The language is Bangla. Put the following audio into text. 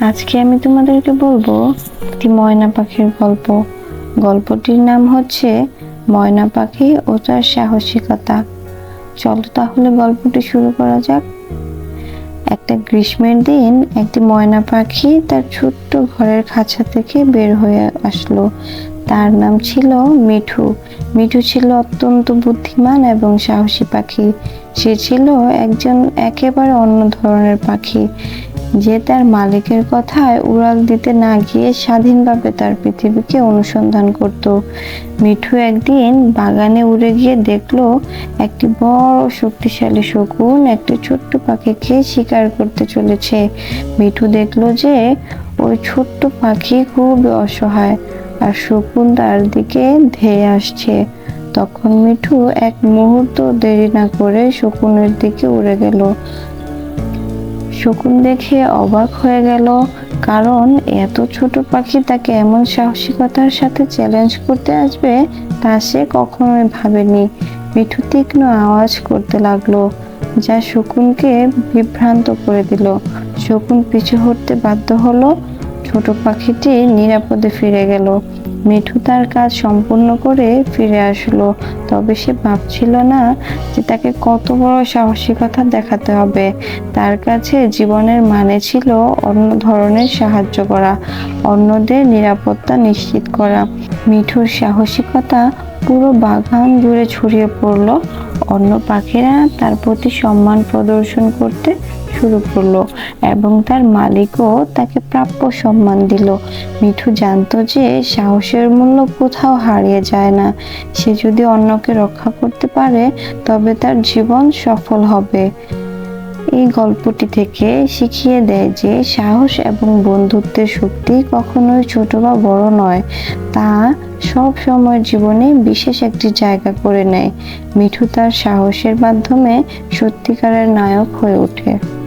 আজকে আমি তোমাদেরকে বলব একটি ময়না পাখির গল্প। গল্পটির নাম হচ্ছে ময়না পাখি ও তার সাহসিকতা। চলো তাহলে গল্পটি শুরু করা যাক। একটা গ্রীষ্মের দিন একটি ময়না পাখি তার ছোট্ট ঘরের খাঁচা থেকে বের হয়ে আসলো। তার নাম ছিল মিঠু। মিঠু ছিল অত্যন্ত বুদ্ধিমান এবং সাহসী পাখি। সে ছিল একজন একেবারে অন্য ধরনের পাখি। যে তার মালিকের কথায় উড়াল দিতে না গিয়ে স্বাধীনভাবে তার পৃথিবীকে অনুসন্ধান করত। মিঠু একদিন বাগানে উড়ে গিয়ে দেখল একটি বড় শক্তিশালী শকুন একটি ছোট্ট পাখিকে শিকার করতে চলেছে। মিঠু দেখল যে ওই ছোট্ট পাখি খুবই অসহায়। আর শকুন তার দিকে ধেয়ে আসছে। তখন মিঠু এক মুহূর্ত দেরি না করে শকুনের দিকে উড়ে গেল। শকুন দেখে অবাক হয়ে গেল, কারণ এত ছোট পাখি তাকে এমন সাহসিকতার সাথে চ্যালেঞ্জ করতে আসবে তা সে কখনোই ভাবেনি। মিঠু তীক্ষ্ণ আওয়াজ করতে লাগল, যা শকুনকে বিভ্রান্ত করে দিল। শকুন পিছু হটতে বাধ্য হলো ছোট পাখিটি নিরাপদে ফিরে গেল। মিঠু তার কাজ সম্পূর্ণ করে ফিরে আসলো। তবে সে ভাবছিল না যে তাকে কত বড় সাহসিকতা দেখাতে হবে। তার কাছে জীবনের মানে ছিল অন্য ধরনের সাহায্য করা, অন্যদের নিরাপত্তা নিশ্চিত করা। মিঠুর সাহসিকতা পুরো বাগান জুড়ে ছড়িয়ে পড়ল। অন্য পাখিরা তার প্রতি সম্মান প্রদর্শন করতে শুরু করল এবং তার মালিকও তাকে প্রাপ্য সম্মান দিল। মিঠু জানতো যে সাহসের মূল্য কোথাও হারিয়ে যায় না। সে যদি অন্যকে রক্ষা করতে পারে, তবে তার জীবন সফল হবে। এই গল্পটি থেকে শিখিয়ে দেয় যে সাহস এবং বন্ধুত্বের শক্তি কখনোই ছোট বা বড় নয়। তা সব সময় জীবনে বিশেষ একটি জায়গা করে নেয়। মিঠু তার সাহসের মাধ্যমে সত্যিকারের নায়ক হয়ে ওঠে।